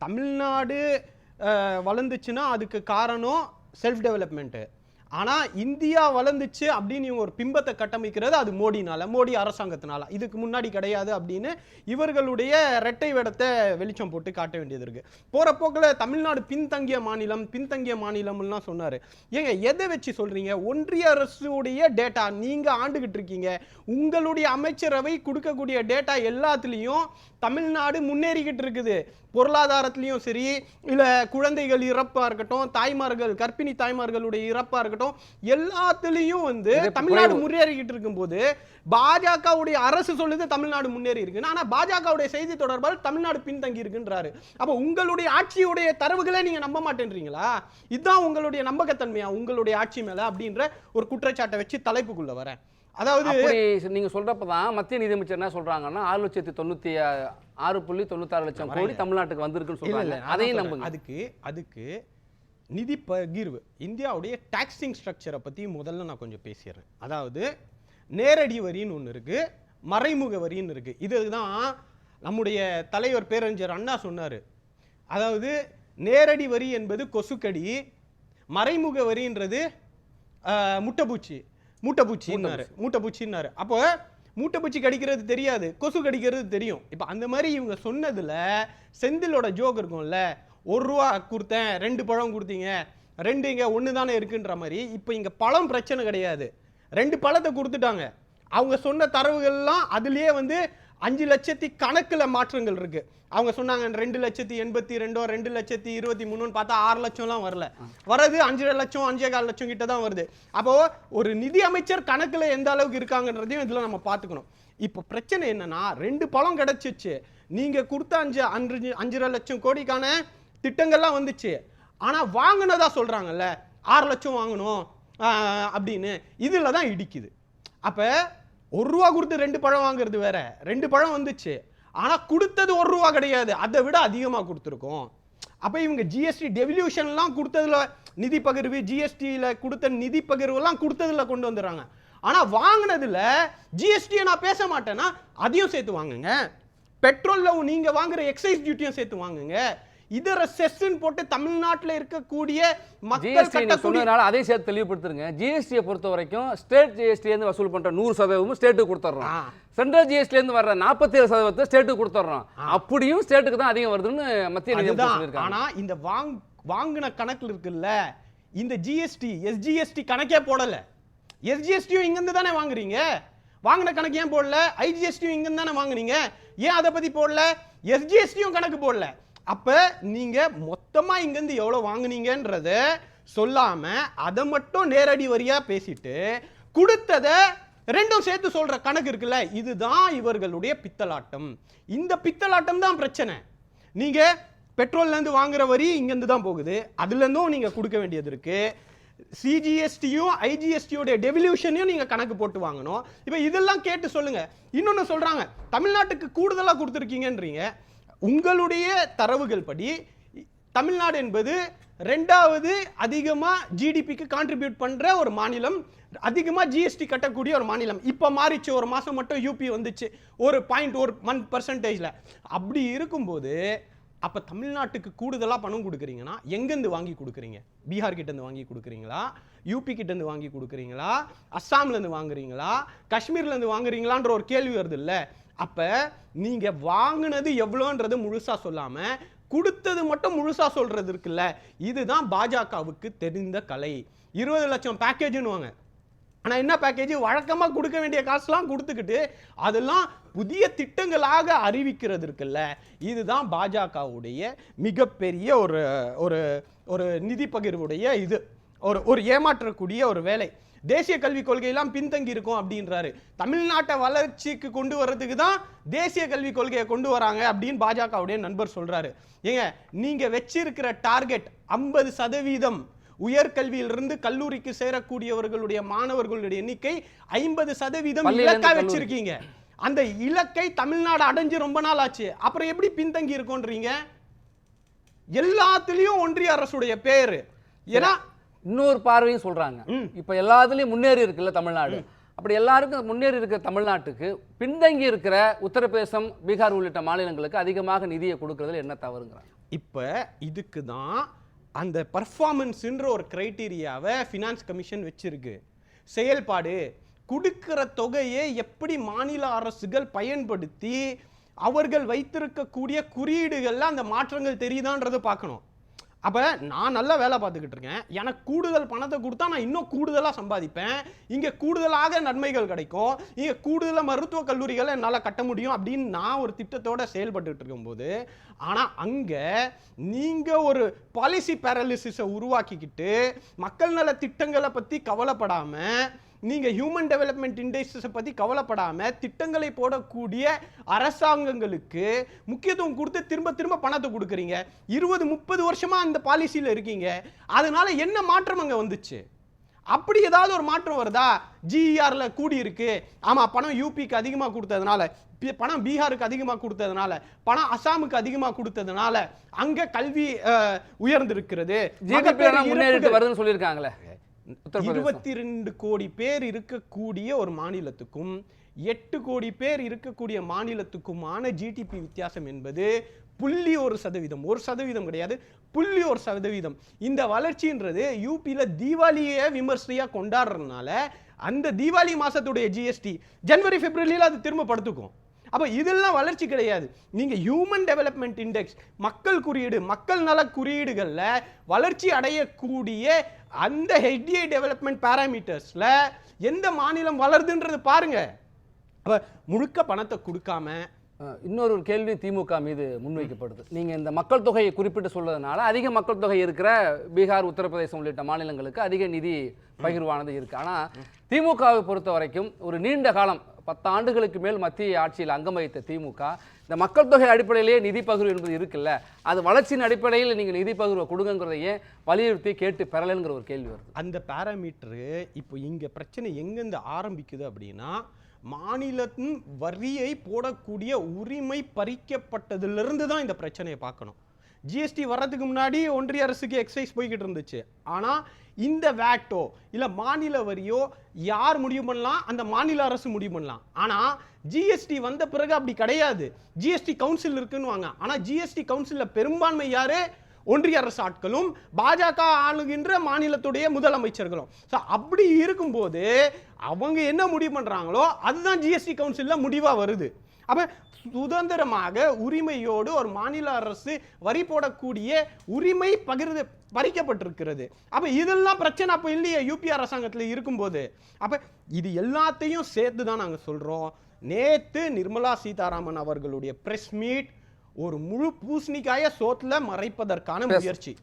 தமிழ்நாடு வளர்ந்துச்சுன்னா அதுக்கு காரணம் செல்ஃப் டெவலப்மெண்ட்டு ஆனால் இந்தியா வளர்ந்துச்சு அப்படின்னு இவங்க ஒரு பிம்பத்தை கட்டமைக்கிறது அது மோடினால மோடி அரசாங்கத்தினால. இதுக்கு முன்னாடி கிடையாது அப்படின்னு இவர்களுடைய இரட்டை வேடத்தை வெளிச்சம் போட்டு காட்ட வேண்டியது இருக்கு. போகிற போக்கில் தமிழ்நாடு பின்தங்கிய மாநிலம் பின்தங்கிய மாநிலம்லாம் சொன்னார். ஏங்க எதை வச்சு சொல்றீங்க? ஒன்றிய அரசுடைய டேட்டா நீங்கள் ஆண்டுகிட்டு இருக்கீங்க. உங்களுடைய அமைச்சரவை கொடுக்கக்கூடிய டேட்டா எல்லாத்துலேயும் தமிழ்நாடு முன்னேறிக்கிட்டு இருக்குது. பொருளாதாரத்துலேயும் சரி இல்லை குழந்தைகள் இறப்பாக இருக்கட்டும் தாய்மார்கள் கர்ப்பிணி தாய்மார்களுடைய இறப்பாக இருக்கட்டும் எல்லாத்துலேயும் வந்து தமிழ்நாடு. முன்னேறிக்கிட்டு இருக்கும்போது பாஜகவுடைய அரசு சொல்லுது தமிழ்நாடு முன்னேறி இருக்குன்னு. ஆனா பாஜகவுடைய செய்தி தொடர்பால் தமிழ்நாடு பின்தங்கி இருக்குன்றாரு. அப்ப உங்களுடைய ஆட்சியுடைய தரவுகளே நீங்க நம்ப மாட்டேன்றீங்களா? இதுதான் உங்களுடைய நம்பகத்தன்மையா? உங்களுடைய ஆட்சி மேல அப்படின்ற ஒரு குற்றச்சாட்டை வச்சு தலைப்புக்குள்ள வரேன். அதாவது நீங்க சொல்றப்ப தான் மத்திய நிதியமைச்சர் என்ன சொல்றாங்கன்னா ஆறு லட்சத்தி தொண்ணூத்தி ஆறு புள்ளி தொண்ணூத்தாறு லட்சம் கோடி தமிழ்நாட்டுக்கு வந்திருக்குன்னு சொல்றாங்க. அதையும். நம்புங்க. அதுக்கு அதுக்கு நிதி பகிர்வு. இந்தியாவுடைய டாக்ஸிங் ஸ்ட்ரக்சரை பத்தி முதல்ல நான் கொஞ்சம் பேசிடுறேன். அதாவது நேரடி வரின்னு ஒன்று இருக்கு மறைமுக வரின்னு இருக்கு. இதுதான் நம்முடைய தலைவர் பேரறிஞர் அண்ணா சொன்னாரு. அதாவது நேரடி வரி என்பது கொசுக்கடி மறைமுக வரின்றது முட்டைப்பூச்சி மூட்டைப்பூச்சின்னாரு மூட்டைப்பூச்சின்னாரு அப்போ மூட்டைப்பூச்சி கடிக்கிறது தெரியாது கொசு கடிக்கிறது தெரியும். இப்போ அந்த மாதிரி இவங்க சொன்னதுல செந்திலோட ஜோக் இருக்கும்ல ஒரு ரூபா கொடுத்தேன் ரெண்டு பழம் கொடுத்தீங்க ரெண்டு இங்கே ஒன்று தானே இருக்குன்ற மாதிரி இப்போ இங்கே பழம் பிரச்சனை கிடையாது. ரெண்டு பழத்தை கொடுத்துட்டாங்க. அவங்க சொன்ன தரவுகள்லாம் அதுலேயே வந்து அஞ்சு லட்சத்தி கணக்கில் மாற்றங்கள் இருக்குது அவங்க சொன்னாங்க ரெண்டு லட்சத்தி எண்பத்தி ரெண்டோ ரெண்டு லட்சத்தி இருபத்தி மூணுன்னு பார்த்தா ஆறு லட்சம்லாம் வரல. வரது அஞ்சரை லட்சம் அஞ்சே கால் லட்சம் கிட்ட தான் வருது. அப்போது ஒரு நிதி அமைச்சர் கணக்கில் எந்த அளவுக்கு இருக்காங்கன்றதையும் இதில் நம்ம பார்த்துக்கணும். இப்போ பிரச்சனை என்னன்னா ரெண்டு பழம் கிடச்சிச்சு. நீங்கள் கொடுத்த அஞ்சு அஞ்சு அஞ்சரை லட்சம் கோடிக்கான திட்டங்கள்லாம் வந்துச்சு. ஆனால் வாங்கினதா சொல்கிறாங்கல்ல ஆறு லட்சம் வாங்கணும் அப்படின்னு இதில் தான் இடிக்குது. அப்போ ஒரு ரூபா கொடுத்து ரெண்டு பழம் வாங்குறது வேற. ரெண்டு பழம் வந்துச்சு. ஆனால் கொடுத்தது ஒரு ரூபா கிடையாது. அதை விட அதிகமாக கொடுத்துருக்கோம். அப்போ இவங்க ஜிஎஸ்டி டெவல்யூஷன்லாம் கொடுத்ததுல நிதி பகிர்வு ஜிஎஸ்டியில் கொடுத்த நிதி பகிர்வுலாம் கொடுத்ததுல கொண்டு வந்துடுறாங்க. ஆனால் வாங்கினதில் ஜிஎஸ்டியை நான் பேச மாட்டேன்னா அதையும் சேர்த்து வாங்குங்க. பெட்ரோலில் நீங்கள் வாங்குற எக்ஸைஸ் டியூட்டியும் சேர்த்து வாங்குங்க. இதர செஸ்ன்னு போட்டு தமிழ்நாட்டுல இருக்கக்கூடிய மக்கள் சொன்னதுனால அதையும் சேர்த்து தெளிவுபடுத்துருங்க. ஜிஎஸ்டியை பொறுத்த வரைக்கும் ஸ்டேட் ஜிஎஸ்டி இருந்து வசூல் பண்ற நூறு சதவீதமும் ஸ்டேட்டுக்கு கொடுத்துட்றோம். சென்ட்ரல் ஜிஎஸ்டி இருந்து வர்ற நாற்பத்தி ஏழு சதவீதத்தை ஸ்டேட்டுக்கு கொடுத்துட்றோம் அப்படியும் ஸ்டேட்டுக்கு தான் அதிகம் வருதுன்னு மத்திய நிதியமைச்சர் அதுதான். சொல்லியிருக்காங்க. ஆனா இந்த வாங் வாங்கின கணக்குல இருக்குல்ல இந்த ஜிஎஸ்டி எஸ்ஜிஎஸ்டி கணக்கே போடல. எஸ்ஜிஎஸ்டியும் இங்கிருந்து தானே வாங்குறீங்க? வாங்கின கணக்கு ஏன் போடல? ஐஜிஎஸ்டியும் இங்கிருந்து தானே வாங்குனீங்க? ஏன் அதை பத்தி போடல? எஸ்ஜிஎஸ்டியும் கணக்கு போடல. அப்போ நீங்கள் மொத்தமாக இங்கேருந்து எவ்வளோ வாங்குனீங்கன்றத சொல்லாமல் அதை மட்டும் நேரடி வரியாக பேசிட்டு கொடுத்ததை ரெண்டும் சேர்த்து சொல்கிற கணக்கு இருக்குல்ல இதுதான் இவர்களுடைய பித்தலாட்டம். இந்த பித்தலாட்டம் தான் பிரச்சனை. நீங்கள் பெட்ரோல்லேருந்து வாங்குகிற வாங்குற வரி இங்கேருந்து தான் போகுது. அதுலேருந்தும் நீங்கள் கொடுக்க வேண்டியது இருக்குது சிஜிஎஸ்டியும் ஐஜிஎஸ்டியோடைய டெவல்யூஷனையும் நீங்கள் கணக்கு போட்டு வாங்கணும். இப்போ இதெல்லாம் கேட்டு சொல்லுங்கள் இன்னொன்று சொல்கிறாங்க தமிழ்நாட்டுக்கு கூடுதலாக கொடுத்துருக்கீங்கன்றீங்க. உங்களுடைய தரவுகள் படி தமிழ்நாடு என்பது ரெண்டாவது அதிகமாக ஜிடிபிக்கு கான்ட்ரிபியூட் பண்ணுற ஒரு மாநிலம் அதிகமாக ஜிஎஸ்டி கட்டக்கூடிய ஒரு மாநிலம். இப்போ மாறிச்சு ஒரு மாதம் மட்டும் யூபி வந்துச்சு ஒரு பாயிண்ட் ஒரு ஒன் பர்சன்டேஜில் அப்படி இருக்கும்போது அப்போ தமிழ்நாட்டுக்கு கூடுதலாக பணம் கொடுக்குறீங்கன்னா எங்கேருந்து வாங்கி கொடுக்குறீங்க? பீகார் கிட்டேருந்து வாங்கி கொடுக்குறீங்களா? யூபி கிட்டேருந்து வாங்கி கொடுக்குறீங்களா? அஸ்ஸாம்லேருந்து வாங்குறீங்களா? காஷ்மீர்லேருந்து வாங்குறீங்களான்ற ஒரு கேள்வி வருது இல்லை? அப்போ நீங்கள் வாங்கினது எவ்வளோன்றது முழுசாக சொல்லாமல் கொடுத்தது மட்டும் முழுசாக சொல்கிறது இருக்குல்ல? இதுதான் பாஜகவுக்கு தெரிந்த கலை. இருபது லட்சம் பேக்கேஜ்னுவாங்க ஆனால் என்ன பேக்கேஜ் வழக்கமாக கொடுக்க வேண்டிய காசுலாம் கொடுத்துக்கிட்டு அதெல்லாம் புதிய திட்டங்களாக அறிவிக்கிறது இருக்குல்ல. இதுதான் பாஜகவுடைய மிகப்பெரிய ஒரு ஒரு ஒரு நிதி பகிர்வுடைய இது. ஒரு ஒரு ஏமாற்றக்கூடிய ஒரு வேலை. தேசிய கல்விக் கொள்கையெல்லாம் பின்தங்கி இருக்கும் அப்படின்றாரு. தமிழ்நாட்டை வளர்ச்சிக்கு கொண்டு வர்றதுக்கு தான் தேசிய கல்விக் கொள்கையை கொண்டு வராங்க அப்படின்னு பாஜகவுடைய நண்பர் சொல்கிறாரு ஏங்க நீங்கள் வச்சிருக்கிற டார்கெட் ஐம்பது சதவீதம் உயர்கல்வியிலிருந்து கல்லூரிக்கு சேரக்கூடியவர்களுடைய மாணவர்களுடைய எண்ணிக்கை ஐம்பது சதவீதம் இலக்கா. வச்சிருக்கீங்க. அந்த இலக்கை தமிழ்நாடு அடைஞ்சு ரொம்ப நாள் ஆச்சு. அப்புறம் எப்படி பின்தங்கி இருக்கோன்றீங்க? எல்லாத்துலயும் ஒன்றிய அரசுடைய பேரு. ஏன்னா இன்னொரு பார்வையும் சொல்றாங்க. இப்ப எல்லாத்துலயும் முன்னேறி இருக்குல்ல தமிழ்நாடு. அப்படி எல்லாருக்கும் முன்னேறி இருக்கிற தமிழ்நாட்டுக்கு பின்தங்கி இருக்கிற உத்தரப்பிரதேசம் பீகார் உள்ளிட்ட மாநிலங்களுக்கு அதிகமாக நிதியை கொடுக்கறதுல என்ன தவறுங்கிறாங்க? இப்போ இதுக்கு தான் அந்த பர்ஃபார்மன்ஸுன்ற ஒரு க்ரைட்டீரியாவை ஃபினான்ஸ் கமிஷன் வச்சுருக்கு. செயல்பாடு கொடுக்கிற தொகையை எப்படி மாநில அரசுகள் பயன்படுத்தி அவர்கள் வைத்திருக்கக்கூடிய குறியீடுகளில் அந்த மாற்றங்கள் தெரியுதான்றதை பார்க்கணும். அப்போ நான் நல்லா வேலை பார்த்துக்கிட்டு இருக்கேன். எனக்கு கூடுதல் பணத்தை கொடுத்தா நான் இன்னும் கூடுதலாக சம்பாதிப்பேன். இங்கே கூடுதலாக நன்மைகள் கிடைக்கும். இங்கே கூடுதலாக மருத்துவக் கல்லூரிகளை என்னால் கட்ட முடியும் அப்படின்னு நான் ஒரு திட்டத்தோடு செயல்பட்டுக்கிட்டு இருக்கும்போது ஆனால் அங்கே நீங்கள் ஒரு பாலிசி பேரலிசிஸை உருவாக்கிக்கிட்டு மக்கள் நல திட்டங்களை பற்றி கவலைப்படாமல் நீங்க ஹியூமன் டெவலப்மெண்ட் இண்டஸ்ட்ரீஸை பத்தி கவலைப்படாம திட்டங்களை போடக்கூடிய அரசாங்கங்களுக்கு முக்கியத்துவம் கொடுத்து திரும்ப திரும்ப பணத்தை கொடுக்குறீங்க. இருபது முப்பது வருஷமா அந்த பாலிசியில் இருக்கீங்க. அதனால என்ன மாற்றம் அங்க வந்துச்சு? அப்படி ஏதாவது ஒரு மாற்றம் வருதா? ஜிஆர்ல கூடி இருக்கு ஆமா பணம் யூபிக்கு அதிகமா கொடுத்ததுனால பணம் பீகாருக்கு அதிகமா கொடுத்ததுனால பணம் அசாமுக்கு அதிகமா கொடுத்ததுனால அங்க கல்வி உயர்ந்திருக்கிறது. வருதுன்னு சொல்லியிருக்காங்களே. இருபத்தி ரெண்டு கோடி பேர் இருக்கக்கூடிய ஒரு மாநிலத்துக்கும் எட்டு கோடி பேர் இருக்கக்கூடிய மாநிலத்துக்குமான ஜிடிபி வித்தியாசம் என்பது புள்ளி ஒரு சதவீதம். ஒரு சதவீதம் கிடையாது புள்ளி ஒரு சதவீதம். இந்த வளர்ச்சின்றது யூபியில் தீபாவளியை விமர்சையாக கொண்டாடுறதுனால அந்த தீபாவளி மாதத்துடைய ஜிஎஸ்டி ஜனவரி பிப்ரவரியில் அது திரும்ப படுத்துக்கும். அப்போ இதெல்லாம் வளர்ச்சி கிடையாது. நீங்க ஹியூமன் டெவலப்மெண்ட் இண்டெக்ஸ் மக்கள் குறியீடு மக்கள் நல குறியீடுகள்ல வளர்ச்சி அடையக்கூடிய அந்த ஹெச்டிஐ டெவலப்மெண்ட் பேராமீட்டர்ஸ்ல எந்த மாநிலம் வளருதுன்றது பாருங்க. அப்ப முழுக்க பணத்தை கொடுக்காம இன்னொரு ஒரு கேள்வி திமுக மீது முன்வைக்கப்படுது. நீங்க இந்த மக்கள் தொகையை குறிப்பிட்டு சொல்றதுனால அதிக மக்கள் தொகை இருக்கிற பீகார் உத்தரப்பிரதேசம் உள்ளிட்ட மாநிலங்களுக்கு அதிக நிதி பகிர்வானது இருக்கு. ஆனா திமுகவை பொறுத்த வரைக்கும் ஒரு நீண்ட காலம் பத்தாண்டுகளுக்கு மேல் மத்திய ஆட்சியில் அங்கம் வகித்த திமுக இந்த மக்கள் தொகை அடிப்படையிலேயே நிதி பகிர்வு என்பது இருக்குல்ல? அது வளர்ச்சியின் அடிப்படையில் நீங்கள் நிதி பகிர்வை கொடுங்கங்கிறதையே வலியுறுத்தி கேட்டு பெறலைங்கிற ஒரு கேள்வி வருது. அந்த பேராமீட்டரு இப்போ இங்கே பிரச்சனை எங்கேருந்து ஆரம்பிக்குது அப்படின்னா மாநிலத்தின் வரியை போடக்கூடிய உரிமை பறிக்கப்பட்டதிலிருந்து தான் இந்த பிரச்சனையை பார்க்கணும். ஜிஎஸ்டி வர்றதுக்கு முன்னாடி ஒன்றிய அரசுக்கு எக்ஸைஸ் போய்கிட்டு இருந்துச்சு. ஆனால் இந்த வேட்டோ இல்லை மாநில வரியோ யார் முடிவு பண்ணலாம்? அந்த மாநில அரசு முடிவு பண்ணலாம். ஆனால் ஜிஎஸ்டி வந்த பிறகு அப்படி கிடையாது. ஜிஎஸ்டி கவுன்சில் இருக்குன்னு வாங்க ஆனால் ஜிஎஸ்டி கவுன்சிலில் பெரும்பான்மை யார்? ஒன்றிய அரசு ஆட்களும் பாஜக ஆளுகின்ற மாநிலத்துடைய முதலமைச்சர்களும். ஸோ அப்படி இருக்கும்போது அவங்க என்ன முடிவு பண்ணுறாங்களோ அதுதான் ஜிஎஸ்டி கவுன்சிலில் முடிவாக வருது. அப்ப சுதந்திரமாக உரிமையோடு ஒரு மாநில அரசு வரி போடக்கூடிய உரிமை பகிர்ந்து பறிக்கப்பட்டிருக்கிறது. அப்ப இதெல்லாம் பிரச்சனை அப்ப இல்லையே யூபி அரசாங்கத்துல இருக்கும்போது. அப்ப இது எல்லாத்தையும் சேர்த்து தான் நாங்க சொல்றோம். நேத்து நிர்மலா சீதாராமன் அவர்களுடைய பிரஸ் மீட் ஒரு முழு பூசணிக்காய சோத்துல மறைப்பதற்கான முயற்சி.